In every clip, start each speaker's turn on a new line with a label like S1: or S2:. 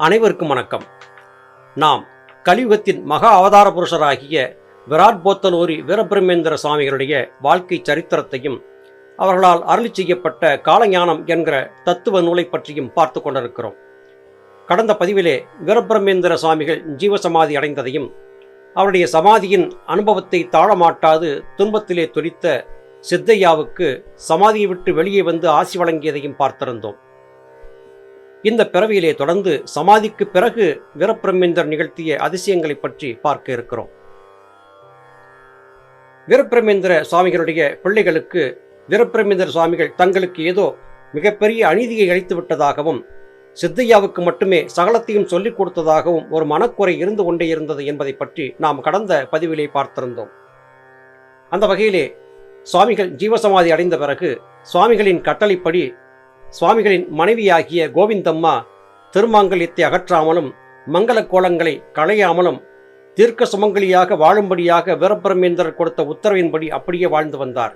S1: அனைவருக்கும் வணக்கம். நாம் கலியுகத்தின் மகா அவதார புருஷராகிய விராட் போத்தலூரி வீரபிரமேந்திர சுவாமிகளுடைய வாழ்க்கை சரித்திரத்தையும் அவர்களால் அருளி செய்யப்பட்ட காலஞானம் என்கிற தத்துவ நூலை பற்றியும் பார்த்து கொண்டிருக்கிறோம். கடந்த பதிவிலே வீரபிரமேந்திர சுவாமிகள் ஜீவசமாதி அடைந்ததையும் அவருடைய சமாதியின் அனுபவத்தை தாழமாட்டாது துன்பத்திலே துடித்த சித்தையாவுக்கு சமாதியை விட்டு வெளியே வந்து ஆசி வழங்கியதையும் பார்த்திருந்தோம். இந்த பிறவியிலே தொடர்ந்து சமாதிக்கு பிறகு வீரப்பிரமேந்தர் நிகழ்த்திய அதிசயங்களை பற்றி பார்க்க இருக்கிறோம். வீரப்பிரமேந்திர சுவாமிகளுடைய பிள்ளைகளுக்கு வீரப்பிரமேந்திர சுவாமிகள் தங்களுக்கு ஏதோ மிகப்பெரிய அநீதியை அளித்து விட்டதாகவும் சித்தையாவுக்கு மட்டுமே சகலத்தையும் சொல்லிக் கொடுத்ததாகவும் ஒரு மனக்குறை இருந்து கொண்டே இருந்தது என்பதை பற்றி நாம் கடந்த பதிவிலே பார்த்திருந்தோம். அந்த வகையிலே சுவாமிகள் ஜீவசமாதி அடைந்த பிறகு சுவாமிகளின் கட்டளைப்படி சுவாமிகளின் மனைவியாகிய கோவிந்தம்மா திருமாங்கல்யத்தை அகற்றாமலும் மங்கள கோலங்களை களையாமலும் தீர்க்க சுமங்கலியாக வாழும்படியாக வீரபிரமேந்திரர் கொடுத்த உத்தரவின்படி அப்படியே வாழ்ந்து வந்தார்.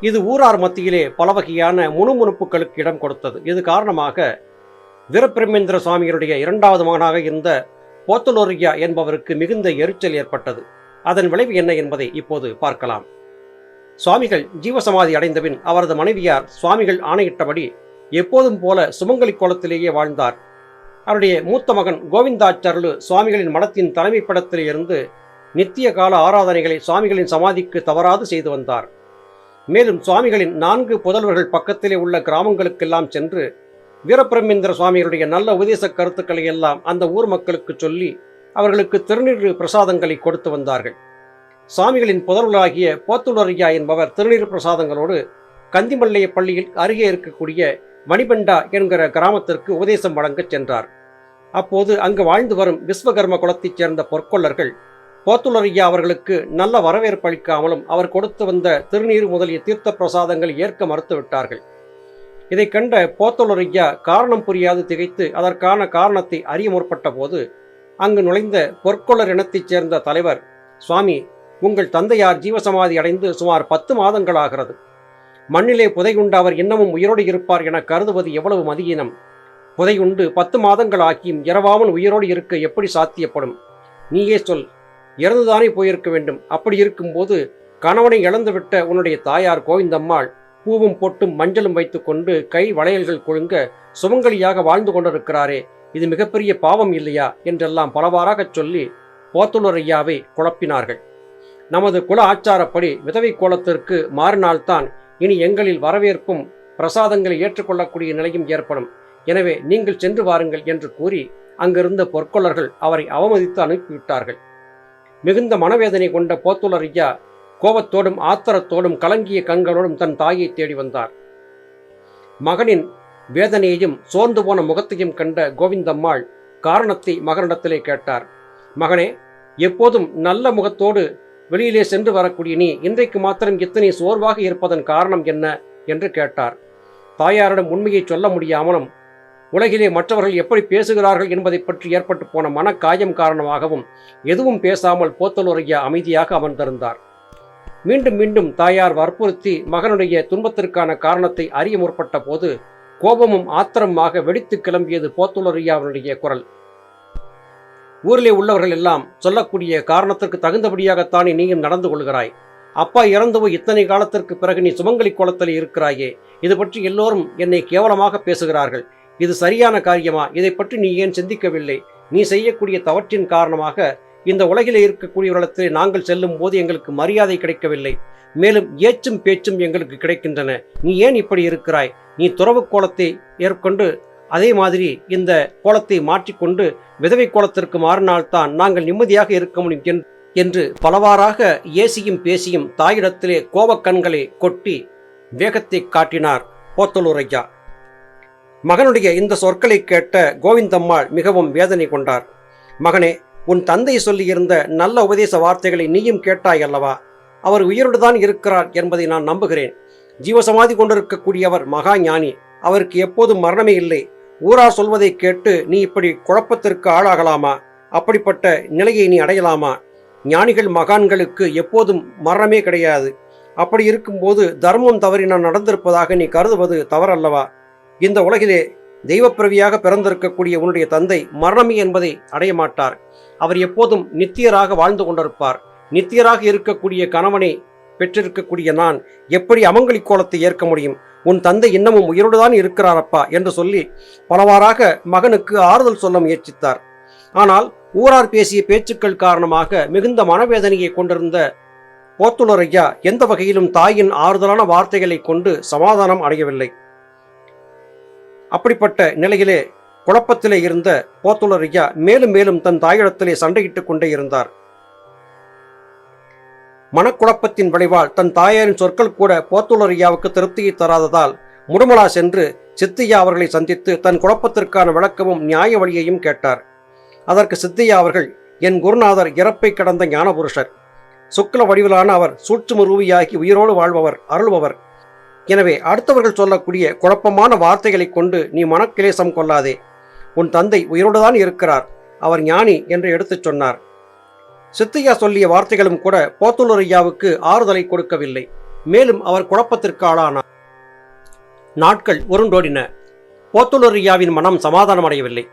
S1: இது ஊரார் மத்தியிலே பல வகையான முணுமுணுப்புகளுக்கு இடம் கொடுத்தது. இது காரணமாக வீரபிரமேந்திர சுவாமிகளுடைய இரண்டாவது மகனாக இருந்த போத்தலோரியா என்பவருக்கு மிகுந்த எரிச்சல் ஏற்பட்டது. அதன் விளைவு என்ன என்பதை இப்போது பார்க்கலாம். சுவாமிகள் ஜீவசமாதி அடைந்தபின் அவரது மனைவியார் சுவாமிகள் ஆணையிட்டபடி எப்போதும் போல சுமங்கலி கோலத்திலேயே வாழ்ந்தார். அவருடைய மூத்த மகன் கோவிந்தாச்சார்லு சுவாமிகளின் மடத்தின் தலைமை படத்தில் இருந்து நித்திய கால ஆராதனைகளை சுவாமிகளின் சமாதிக்கு தவறாது செய்து வந்தார். மேலும் சுவாமிகளின் நான்கு புதல்வர்கள் பக்கத்திலே உள்ள கிராமங்களுக்கெல்லாம் சென்று வீரபிரமேந்திர சுவாமிகளுடைய நல்ல உபதேச கருத்துக்களை எல்லாம் அந்த ஊர் மக்களுக்கு சொல்லி அவர்களுக்கு திருநீர் பிரசாதங்களை கொடுத்து வந்தார்கள். சுவாமிகளின் புதல்வராகிய போத்துலரையா என்பவர் திருநீர் பிரசாதங்களோடு கந்திமல்லைய பள்ளியில் அருகே இருக்கக்கூடிய மணிபண்டா என்கிற கிராமத்திற்கு உபதேசம் வழங்கச் சென்றார். அப்போது அங்கு வாழ்ந்து வரும் விஸ்வகர்ம குலத்தைச் சேர்ந்த பொற்கொள்ளர்கள் போத்துலரையா அவர்களுக்கு நல்ல வரவேற்பு அளிக்காமலும் அவர் கொடுத்து வந்த திருநீர் முதலிய தீர்த்த பிரசாதங்கள் ஏற்க மறுத்துவிட்டார்கள். இதை கண்ட போத்துலரையா காரணம் புரியாது திகைத்து அதற்கான காரணத்தை அறிய முற்பட்ட போது அங்கு நுழைந்த பொற்கொள்ளர் இனத்தைச் சேர்ந்த தலைவர் சுவாமி உங்கள் தந்தையார் ஜீவசமாதி அடைந்து சுமார் பத்து மாதங்களாகிறது மண்ணிலே புதையுண்ட அவர் இன்னமும் உயிரோடு இருப்பார் என கருதுவது எவ்வளவு மதியினம். புதையுண்டு பத்து மாதங்கள் ஆக்கியும் இரவாமல் உயிரோடு இருக்க எப்படி சாத்தியப்படும்? நீயே சொல். இறந்துதானே போயிருக்க வேண்டும். அப்படி இருக்கும்போது கணவனை இழந்துவிட்ட உன்னுடைய தாயார் கோவிந்தம்மாள் பூவும் பொட்டும் மஞ்சளும் வைத்துக்கொண்டு கை வளையல்கள் கொழுங்க சுமங்கலியாக வாழ்ந்து கொண்டிருக்கிறாரே. இது மிகப்பெரிய பாவம் இல்லையா? என்றெல்லாம் பலவாறாகச் சொல்லி போத்துலர் ஐயாவை குழப்பினார்கள். நமது குல ஆச்சாரப்படி விதவை கோலத்திற்கு மாறினால்தான் இனி எங்களில் வரவேற்பும் பிரசாதங்களை ஏற்றுக்கொள்ளக்கூடிய நிலையும் ஏற்படும். எனவே நீங்கள் சென்று வாருங்கள் என்று கூறி அங்கிருந்த பொற்கொள்ளர்கள் அவரை அவமதித்து அனுப்பிவிட்டார்கள். மிகுந்த மனவேதனை கொண்ட போத்துலர் ஐயா கோபத்தோடும் ஆத்திரத்தோடும் கலங்கிய கண்களோடும் தன் தாயை தேடி வந்தார். மகனின் வேதனையையும் சோர்ந்து போன முகத்தையும் கண்ட கோவிந்தம்மாள் காரணத்தை மகனிடத்திலே கேட்டார். மகனே எப்போதும் நல்ல முகத்தோடு வெளியிலே சென்று வரக்கூடிய நீ இன்றைக்கு மாத்திரம் இத்தனை சோர்வாக இருப்பதன் காரணம் என்ன என்று கேட்டார். தாயாரிடம் உண்மையை சொல்ல முடியாமலும் உலகிலே மற்றவர்கள் எப்படி பேசுகிறார்கள் என்பதை பற்றி ஏற்பட்டு போன மனக்காயம் காரணமாகவும் எதுவும் பேசாமல் போத்தலுரையா அமைதியாக அமர்ந்திருந்தார். மீண்டும் மீண்டும் தாயார் வற்புறுத்தி மகனுடைய துன்பத்திற்கான காரணத்தை அறிய முற்பட்ட போது கோபமும் ஆத்திரமாக வெடித்து கிளம்பியது போத்துலரியாவினுடைய குரல். ஊரிலே உள்ளவர்கள் எல்லாம் சொல்லக்கூடிய காரணத்திற்கு தகுந்தபடியாகத்தானே நீயும் நடந்து கொள்கிறாய். அப்பா இறந்து போய் இத்தனை காலத்திற்கு பிறகு நீ சுமங்கலி கோலத்தில் இருக்கிறாயே. இது பற்றி எல்லோரும் என்னை கேவலமாக பேசுகிறார்கள். இது சரியான காரியமா? இதை பற்றி நீ ஏன் சிந்திக்கவில்லை? நீ செய்யக்கூடிய தவற்றின் காரணமாக இந்த உலகிலே இருக்கக்கூடியவர்களிடத்தில் நாங்கள் செல்லும் போது எங்களுக்கு மரியாதை கிடைக்கவில்லை. மேலும் ஏச்சும் பேச்சும் எங்களுக்கு கிடைக்கின்றன. நீ ஏன் இப்படி இருக்கிறாய்? நீ துறவு கோலத்தை ஏற்கொண்டு அதே மாதிரி இந்த கோலத்தை மாற்றிக்கொண்டு விதவை கோலத்திற்கு மாறினால்தான் நாங்கள் நிம்மதியாக இருக்க முடியும் என்- என்று பலவாறாக ஏசியும் பேசியும் தாயிடத்திலே கோபக்கண்களை கொட்டி வேகத்தை காட்டினார் போத்தலூரையா மகனுடைய இந்த சொற்களை கேட்ட கோவிந்தம்மாள் மிகவும் வேதனை கொண்டார். மகனே உன் தந்தை சொல்லியிருந்த நல்ல உபதேச வார்த்தைகளை நீயும் கேட்டாய் அல்லவா? அவர் உயிரோடு தான் இருக்கிறார் என்பதை நான் நம்புகிறேன். ஜீவசமாதி கொண்டிருக்கக்கூடியவர் மகா ஞானி. அவருக்கு எப்போதும் மரணமே இல்லை. ஊரார் சொல்வதை கேட்டு நீ இப்படி குழப்பத்திற்கு ஆளாகலாமா? அப்படிப்பட்ட நிலையை நீ அடையலாமா? ஞானிகள் மகான்களுக்கு எப்போதும் மரணமே கிடையாது. அப்படி இருக்கும்போது தர்மம் தவறி நான் நடந்திருப்பதாக நீ கருதுவது தவறல்லவா? இந்த உலகிலே தெய்வப்பிரவியாக பிறந்திருக்கக்கூடிய உன்னுடைய தந்தை மரணமி என்பதை அடைய மாட்டார். அவர் எப்போதும் நித்தியராக வாழ்ந்து கொண்டிருப்பார். நித்தியராக இருக்கக்கூடிய கணவனை பெற்றிருக்கக்கூடிய நான் எப்படி அமங்கலி கோலத்தை ஏற்க முடியும்? உன் தந்தை இன்னமும் உயிரோடுதான் இருக்கிறாரப்பா என்று சொல்லி பலவாறாக மகனுக்கு ஆறுதல் சொல்ல முயற்சித்தார். ஆனால் ஊரார் பேசிய பேச்சுக்கள் காரணமாக மிகுந்த மனவேதனையை கொண்டிருந்த போத்துலர் ஐயா எந்த வகையிலும் தாயின் ஆறுதலான வார்த்தைகளை கொண்டு சமாதானம் அடையவில்லை. அப்படிப்பட்ட நிலையிலே குழப்பத்திலே இருந்த போத்துலர் ஐயா மேலும் மேலும் தன் தாயிடத்திலே சண்டையிட்டுக் கொண்டே இருந்தார். மனக்குழப்பத்தின் விளைவால் தன் தாயாரின் சொற்கள் கூட போத்துலர் திருப்தியை தராததால் முடுமலா சென்று சித்தையா அவர்களை சந்தித்து தன் குழப்பத்திற்கான விளக்கமும் நியாய வழியையும் கேட்டார். அதற்கு சித்தையா அவர்கள் என் குருநாதர் இறப்பை கடந்த ஞானபுருஷர். சுக்ல வடிவிலான அவர் சூட்சும ரூபியாகி உயிரோடு வாழ்பவர் அருள்பவர். எனவே அடுத்தவர்கள் சொல்லக்கூடிய குழப்பமான வார்த்தைகளைக் கொண்டு நீ மனக்கிலேசம் கொள்ளாதே. உன் தந்தை உயிரோடுதான் இருக்கிறார். அவர் ஞானி என்று எடுத்துச் சொன்னார். சித்தையா சொல்லிய வார்த்தைகளும் கூட போத்துலர் ஐயாவுக்கு ஆறுதலை கொடுக்கவில்லை. மேலும் அவர் குழப்பத்திற்கு ஆளானார் நாட்கள் உருண்டோடின. போத்துலர் ஐயாவின் மனம் சமாதானமடையவில்லை.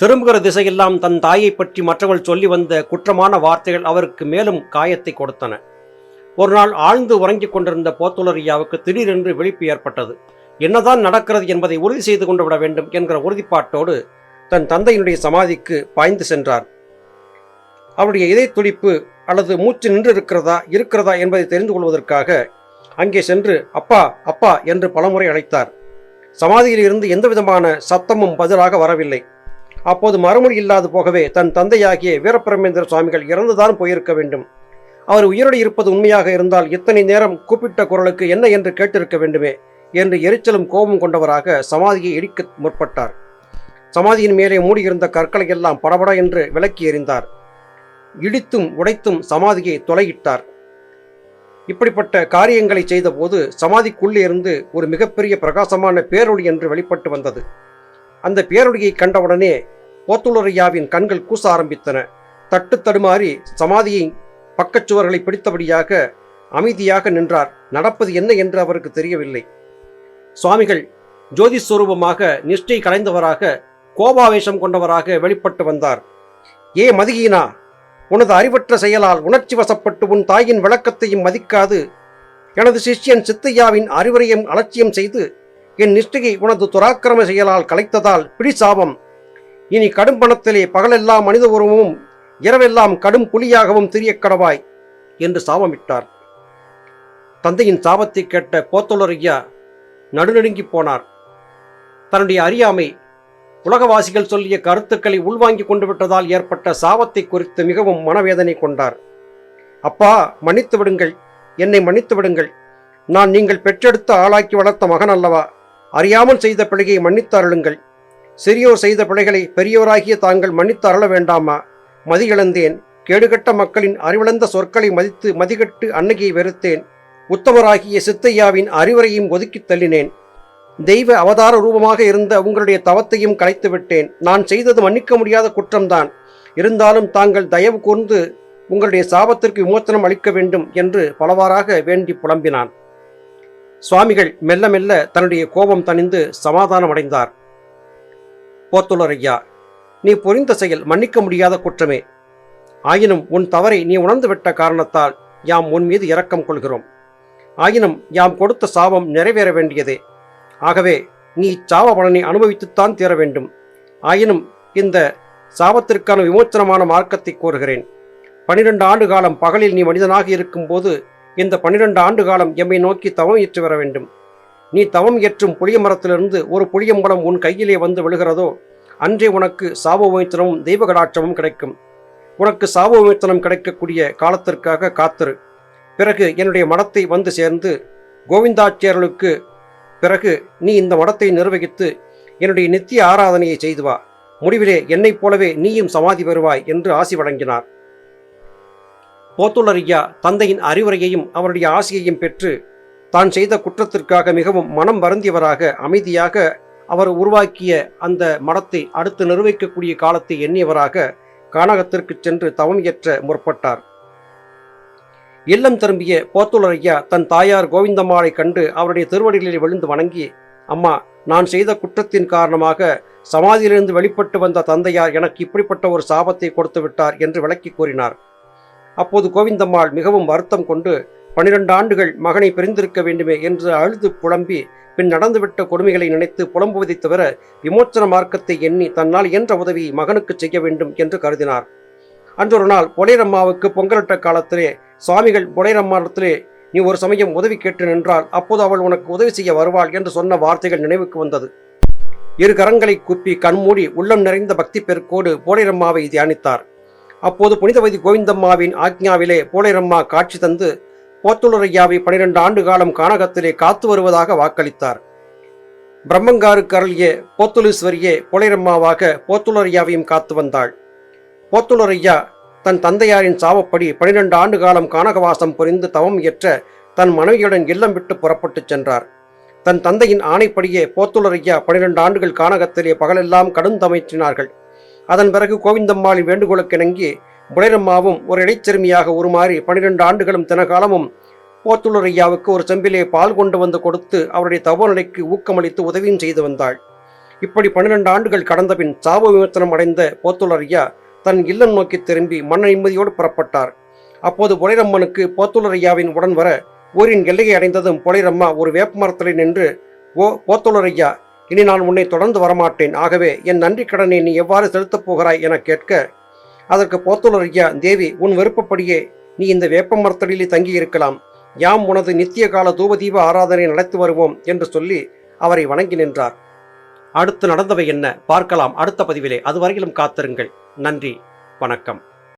S1: திரும்புகிற திசையெல்லாம் தன் தாயை பற்றி மற்றவர்கள் சொல்லி வந்த குற்றமான வார்த்தைகள் அவருக்கு மேலும் காயத்தை கொடுத்தன. ஒரு நாள் ஆழ்ந்து உறங்கிக் கொண்டிருந்த போத்துலர் ஐயாவுக்கு திடீரென்று விழிப்பு ஏற்பட்டது. என்னதான் நடக்கிறது என்பதை உறுதி செய்து கொண்டு விட வேண்டும் என்கிற உறுதிப்பாட்டோடு தன் தந்தையினுடைய சமாதிக்கு பாய்ந்து சென்றார். அவருடைய இதய துடிப்பு அல்லது மூச்சு நின்று இருக்கிறதா இருக்கிறதா என்பதை தெரிந்து கொள்வதற்காக அங்கே சென்று அப்பா அப்பா என்று பலமுறை அழைத்தார். சமாதியில் இருந்து எந்த விதமான சத்தமும் பதிலாக வரவில்லை. அப்போது மறுமொழி இல்லாது போகவே தன் தந்தையாகிய வீரபிரமேந்திர சுவாமிகள் இறந்துதான் போயிருக்க வேண்டும். அவர் உயிரோடு இருப்பது உண்மையாக இருந்தால் இத்தனை நேரம் கூப்பிட்ட குரலுக்கு என்ன என்று கேட்டிருக்க வேண்டுமே என்று எரிச்சலும் கோபம் கொண்டவராக சமாதியை இடிக்க முற்பட்டார். சமாதியின் மேலே மூடியிருந்த கற்களை எல்லாம் படபட என்று விலக்கி எறிந்தார். இடித்தும் உடைத்தும் சமாதியை தொலையிட்டார். இப்படிப்பட்ட காரியங்களை செய்தபோது சமாதிக்குள்ளே இருந்து ஒரு மிகப்பெரிய பிரகாசமான பேரொளி என்று வெளிப்பட்டு வந்தது. அந்த பேரொளியை கண்டவுடனே போத்துலரையாவின் கண்கள் கூச ஆரம்பித்தன. தட்டு தடுமாறி சமாதியை பக்கச்சுவர்களை பிடித்தபடியாக அமைதியாக நின்றார். நடப்பது என்ன என்று அவருக்கு தெரியவில்லை. சுவாமிகள் ஜோதி ஸ்வரூபமாக நிஷ்டை கலைந்தவராக கோபாவேஷம் கொண்டவராக வெளிப்பட்டு வந்தார். ஏ மதுகீனா உனது அறிவற்ற செயலால் உணர்ச்சி வசப்பட்டு உன் தாயின் விளக்கத்தையும் மதிக்காது. எனது சிஷ்யன் சித்தையாவின் அறிவுரையும் அலட்சியம் செய்து என் நிஷ்டையை உனது துராக்கிரம செயலால் கலைத்ததால் பிடிசாபம் இனி கடும் பணத்திலே பகலெல்லாம் மனித உருவமும் இரவெல்லாம் கடும் புலியாகவும் திரியக் கடவாய் என்று சாபமிட்டார். தந்தையின் சாபத்தை கேட்ட போத்தொலர் ஐயா நடுநடுங்கி போனார். தன்னுடைய அறியாமை உலகவாசிகள் சொல்லிய கருத்துக்களை உள்வாங்கி கொண்டு விட்டதால் ஏற்பட்ட சாபத்தை குறித்து மிகவும் மனவேதனை கொண்டார். அப்பா மன்னித்து விடுங்கள். என்னை மன்னித்து விடுங்கள். நான் நீங்கள் பெற்றெடுத்து ஆளாக்கி வளர்த்த மகன் அல்லவா? அறியாமல் செய்த பிழையை மன்னித்து அருளுங்கள். சிறியோர் செய்த பிழைகளை பெரியோராகிய தாங்கள் மன்னித்து அருள வேண்டாமா? மதியிழந்தேன். கேடுகட்ட மக்களின் அறிவிழந்த சொற்களை மதித்து மதிகட்டு அன்னையை வெறுத்தேன். உத்தமராகிய சித்தையாவின் அறிவுரையும் ஒதுக்கித் தள்ளினேன். தெய்வ அவதார ரூபமாக இருந்த உங்களுடைய தவத்தையும் கலைத்து விட்டேன். நான் செய்தது மன்னிக்க முடியாத குற்றம்தான். இருந்தாலும் தாங்கள் தயவு கூர்ந்து உங்களுடைய சாபத்திற்கு விமோச்சனம் அளிக்க வேண்டும் என்று பலவாறாக வேண்டி புலம்பினான். சுவாமிகள் மெல்ல மெல்ல தன்னுடைய கோபம் தணிந்து சமாதானம் அடைந்தார். போத்துலர் ஐயா நீ புரிந்த செயல் மன்னிக்க முடியாத குற்றமே. ஆயினும் உன் தவறை நீ உணர்ந்துவிட்ட காரணத்தால் யாம் உன் மீது இரக்கம் கொள்கிறோம். ஆயினும் யாம் கொடுத்த சாபம் நிறைவேற வேண்டியதே. ஆகவே நீ இச்சாவ பலனை அனுபவித்துத்தான் தீர வேண்டும். ஆயினும் இந்த சாபத்திற்கான விமோச்சனமான மார்க்கத்தை கோருகிறேன். பனிரெண்டு ஆண்டு காலம் பகலில் நீ மனிதனாக இருக்கும்போது இந்த பனிரெண்டு ஆண்டு காலம் எம்மை நோக்கி தவம் ஏற்று வர வேண்டும். நீ தவம் ஏற்றும் புளிய மரத்திலிருந்து ஒரு புளியம்பழம் உன் கையிலே வந்து விழுகிறதோ அன்றே உனக்கு சாப தெய்வ கடாட்சமும் கிடைக்கும். உனக்கு சாப கிடைக்கக்கூடிய காலத்திற்காக காத்திரு. பிறகு என்னுடைய மடத்தை வந்து சேர்ந்து கோவிந்தாச்சியர்களுக்கு பிறகு நீ இந்த மடத்தை நிர்வகித்து என்னுடைய நித்திய ஆராதனையை செய்து வா. முடிவிலே என்னைப் போலவே நீயும் சமாதி பெறுவாய் என்று ஆசி வழங்கினார். போத்துள்ளரியா தந்தையின் அறிவுரையையும் அவருடைய ஆசியையும் பெற்று தான் செய்த குற்றத்திற்காக மிகவும் மனம் வருந்தியவராக அமைதியாக அவர் உருவாக்கிய அந்த மடத்தை அடுத்து நிர்வகிக்கக்கூடிய காலத்தை எண்ணியவராக கானகத்திற்கு சென்று தவம் இயற்ற முற்பட்டார். இல்லம் திரும்பிய போத்துலர் ஐயா தன் தாயார் கோவிந்தம்மாளை கண்டு அவருடைய திருவடிகளில் விழுந்து வணங்கி அம்மா நான் செய்த குற்றத்தின் காரணமாக சமாதியிலிருந்து வெளிப்பட்டு வந்த தந்தையார் எனக்கு இப்படிப்பட்ட ஒரு சாபத்தை கொடுத்து விட்டார் என்று விளக்கி கூறினார். அப்போது கோவிந்தம்மாள் மிகவும் வருத்தம் கொண்டு பனிரெண்டு ஆண்டுகள் மகனை பிரிந்திருக்க வேண்டுமே என்று அழுது புலம்பி பின் நடந்துவிட்ட கொடுமைகளை நினைத்து புலம்புவதைத் தவிர விமோச்சன மார்க்கத்தை எண்ணி தன்னால் இயன்ற உதவி மகனுக்கு செய்ய வேண்டும் என்று கருதினார். அன்றொரு நாள் பொலேரம்மாவுக்கு பொங்கலிட்ட காலத்திலே சுவாமிகள் பொலைரம்மாவிடத்திலே நீ ஒரு சமயம் உதவி கேட்டு நின்றால் அப்போது அவள் உனக்கு உதவி செய்ய வருவாள் என்று சொன்ன வார்த்தைகள் நினைவுக்கு வந்தது. இரு கரங்களை குப்பி கண்மூடி உள்ளம் நிறைந்த பக்தி பெருக்கோடு போலைரம்மாவை தியானித்தார். அப்போது புனிதவதி கோவிந்தம்மாவின் ஆக்ஞாவிலே போலைரம்மா காட்சி தந்து போத்துளரையாவை பனிரெண்டு ஆண்டு காலம் கானகத்திலே காத்து வருவதாக வாக்களித்தார். பிரம்மங்காருக்கு அருளிய போத்துலீஸ்வரியே போலைரம்மாவாக போத்துளரையாவையும் காத்து வந்தாள். போத்துளரையா தன் தந்தையாரின் சாவப்படி பனிரெண்டு ஆண்டு காலம் கானகவாசம் புரிந்து தவம் இயற்ற தன் மனைவியுடன் இல்லம் விட்டு புறப்பட்டுச் சென்றார். தன் தந்தையின் ஆணைப்படியே போத்துளரையா பனிரெண்டு ஆண்டுகள் கானகத்திலே பகலெல்லாம் கடுந்தமைற்றினார்கள் அதன் பிறகு கோவிந்தம்மாளின் வேண்டுகோளுக்கிணங்கி புலைரம்மாவும் ஒரு இடைச்சிறுமியாக உருமாறி பனிரெண்டு ஆண்டுகளும் தினகாலமும் போத்துளரையாவுக்கு ஒரு செம்பிலே பால் கொண்டு வந்து கொடுத்து அவருடைய தவநிலைக்கு ஊக்கமளித்து உதவியும் செய்து வந்தாள். இப்படி பன்னிரண்டு ஆண்டுகள் கடந்தபின் சாப விமர்சனம் அடைந்த போத்துளரையா தன் இல்லம் நோக்கி திரும்பி மன நிம்மதியோடு புறப்பட்டார். அப்போது புலைரம்மனுக்கு போத்துளரையாவின் உடன் வர ஊரின் எல்லையை அடைந்ததும் பொலைரம்மா ஒரு வேப்ப மரத்தில் நின்று ஓ போத்துளரையா இனி நான் உன்னை தொடர்ந்து வரமாட்டேன். ஆகவே என் நன்றி கடனை நீ எவ்வாறு செலுத்தப் போகிறாய் என கேட்க அதற்கு போத்துளரையா தேவி உன் விருப்பப்படியே நீ இந்த வேப்ப மரத்தடியிலே தங்கி இருக்கலாம் யாம் உனது நித்திய கால தூபதீப ஆராதனை நடத்தி வருவோம் என்று சொல்லி அவரை வணங்கி நின்றார். அடுத்து நடந்தவை என்ன? பார்க்கலாம். அடுத்த பதிவிலே. அதுவரையிலும் காத்திருங்கள். நன்றி வணக்கம்.